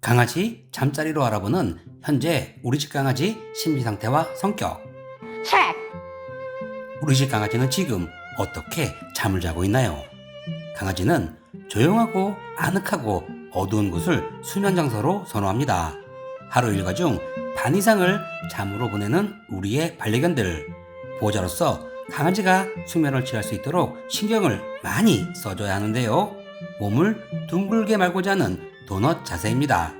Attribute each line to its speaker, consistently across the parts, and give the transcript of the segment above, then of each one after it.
Speaker 1: 강아지 잠자리로 알아보는 현재 우리 집 강아지 심리 상태와 성격.
Speaker 2: check,
Speaker 1: 우리 집 강아지는 지금 어떻게 잠을 자고 있나요? 강아지는 조용하고 아늑하고 어두운 곳을 수면 장소로 선호합니다. 하루 일과 중 반 이상을 잠으로 보내는 우리의 반려견들. 보호자로서 강아지가 숙면을 취할 수 있도록 신경을 많이 써줘야 하는데요. 몸을 둥글게 말고자 하는 도넛 자세입니다.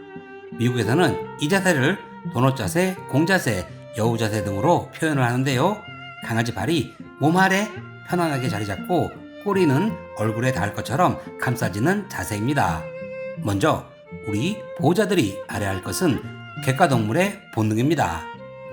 Speaker 1: 미국에서는 이 자세를 도넛 자세, 공 자세, 여우 자세 등으로 표현을 하는데요. 강아지 발이 몸 아래 편안하게 자리 잡고 꼬리는 얼굴에 닿을 것처럼 감싸지는 자세입니다. 먼저 우리 보호자들이 알아야 할 것은 객과동물의 본능입니다.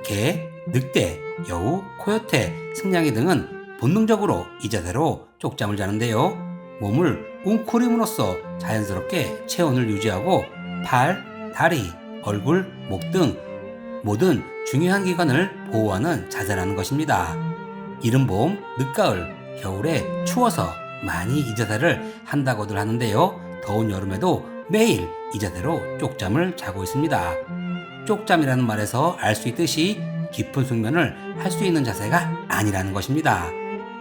Speaker 1: 개, 늑대, 여우, 코요테, 승냥이 등은 본능적으로 이 자세로 쪽잠을 자는데요. 몸을 웅크림으로써 자연스럽게 체온을 유지하고 팔, 다리, 얼굴, 목 등 모든 중요한 기관을 보호하는 자세라는 것입니다. 이른 봄, 늦가을, 겨울에 추워서 많이 이 자세를 한다고들 하는데요. 더운 여름에도 매일 이 자세로 쪽잠을 자고 있습니다. 쪽잠이라는 말에서 알 수 있듯이 깊은 숙면을 할 수 있는 자세가 아니라는 것입니다.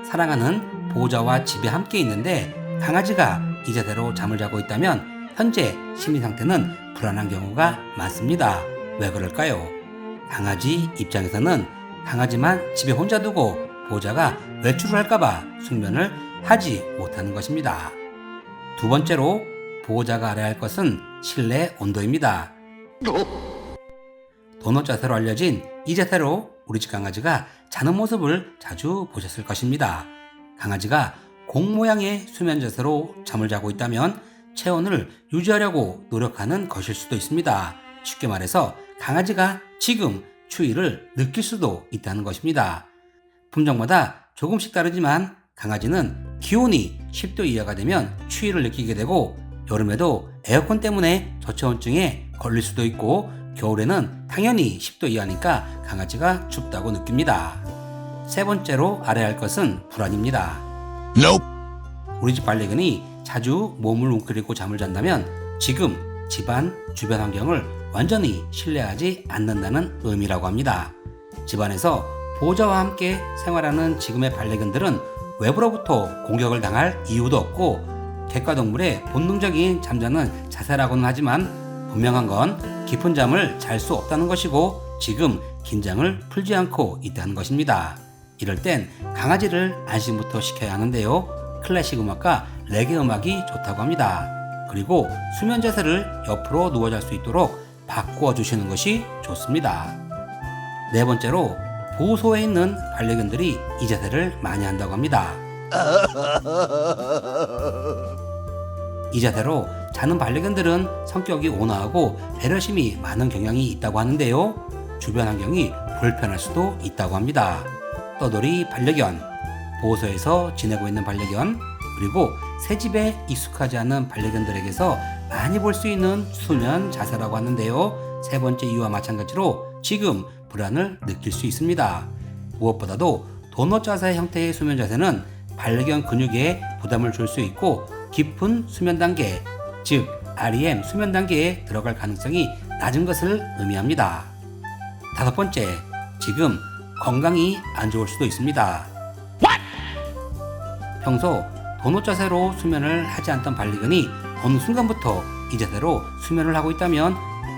Speaker 1: 사랑하는 보호자와 집에 함께 있는데 강아지가 이 자세로 잠을 자고 있다면 현재 심리 상태는 불안한 경우가 많습니다. 왜 그럴까요? 강아지 입장에서는 강아지만 집에 혼자 두고 보호자가 외출을 할까봐 숙면을 하지 못하는 것입니다. 두 번째로 보호자가 알아야 할 것은 실내 온도입니다. 도넛 자세로 알려진 이 자세로 우리 집 강아지가 자는 모습을 자주 보셨을 것입니다. 강아지가 공 모양의 수면 자세로 잠을 자고 있다면 체온을 유지하려고 노력하는 것일 수도 있습니다. 쉽게 말해서 강아지가 지금 추위를 느낄 수도 있다는 것입니다. 품종마다 조금씩 다르지만 강아지는 기온이 10도 이하가 되면 추위를 느끼게 되고 여름에도 에어컨 때문에 저체온증에 걸릴 수도 있고 겨울에는 당연히 10도 이하니까 강아지가 춥다고 느낍니다. 세 번째로 알아야 할 것은 불안입니다. 우리 집 반려견이 자주 몸을 웅크리고 잠을 잔다면 지금 집안 주변 환경을 완전히 신뢰하지 않는다는 의미라고 합니다. 집안에서 보호자와 함께 생활하는 지금의 반려견들은 외부로부터 공격을 당할 이유도 없고 객과동물의 본능적인 잠자는 자세라고는 하지만 분명한 건 깊은 잠을 잘 수 없다는 것이고 지금 긴장을 풀지 않고 있다는 것입니다. 이럴 땐 강아지를 안심부터 시켜야 하는데요. 클래식 음악과 레게 음악이 좋다고 합니다. 그리고 수면 자세를 옆으로 누워 잘 수 있도록 바꾸어 주시는 것이 좋습니다. 네 번째로 보호소에 있는 반려견들이 이 자세를 많이 한다고 합니다. 이 자세로 자는 반려견들은 성격이 온화하고 배려심이 많은 경향이 있다고 하는데요. 주변 환경이 불편할 수도 있다고 합니다. 떠돌이 반려견, 보호소에서 지내고 있는 반려견, 그리고 새 집에 익숙하지 않은 반려견들에게서 많이 볼 수 있는 수면 자세라고 하는데요. 세 번째 이유와 마찬가지로 지금 불안을 느낄 수 있습니다. 무엇보다도 도넛 자세 형태의 수면 자세는 반려견 근육에 부담을 줄 수 있고 깊은 수면 단계, 즉 REM 수면 단계에 들어갈 가능성이 낮은 것을 의미합니다. 다섯 번째, 지금 건강이 안 좋을 수도 있습니다. 평소 도넛 자세로 수면을 하지 않던 반려견이 어느 순간부터 이 자세로 수면을 하고 있다면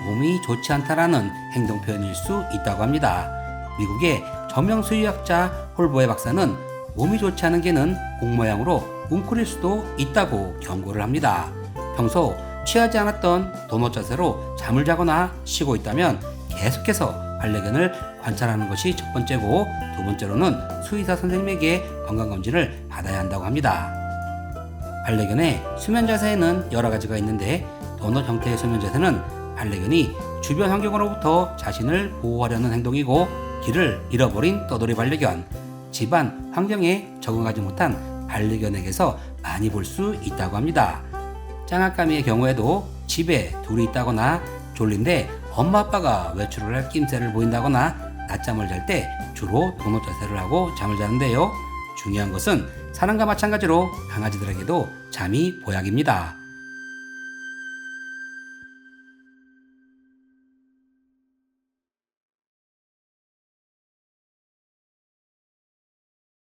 Speaker 1: 몸이 좋지 않다라는 행동 표현일 수 있다고 합니다. 미국의 저명 수의학자 홀보의 박사는 몸이 좋지 않은 개는 공 모양으로 웅크릴 수도 있다고 경고를 합니다. 평소 취하지 않았던 도넛 자세로 잠을 자거나 쉬고 있다면 계속해서 반려견을 관찰하는 것이 첫 번째고 두 번째로는 수의사 선생님에게 건강검진을 받아야 한다고 합니다. 반려견의 수면 자세에는 여러 가지가 있는데 도넛 형태의 수면 자세는 반려견이 주변 환경으로부터 자신을 보호하려는 행동이고 길을 잃어버린 떠돌이 반려견, 집안 환경에 적응하지 못한 반려견에게서 많이 볼 수 있다고 합니다. 짱아까미의 경우에도 집에 둘이 있다거나 졸린데 엄마 아빠가 외출을 할 낌새를 보인다거나 낮잠을 잘 때 주로 도넛 자세를 하고 잠을 자는데요. 중요한 것은 사람과 마찬가지로 강아지들에게도 잠이 보약입니다.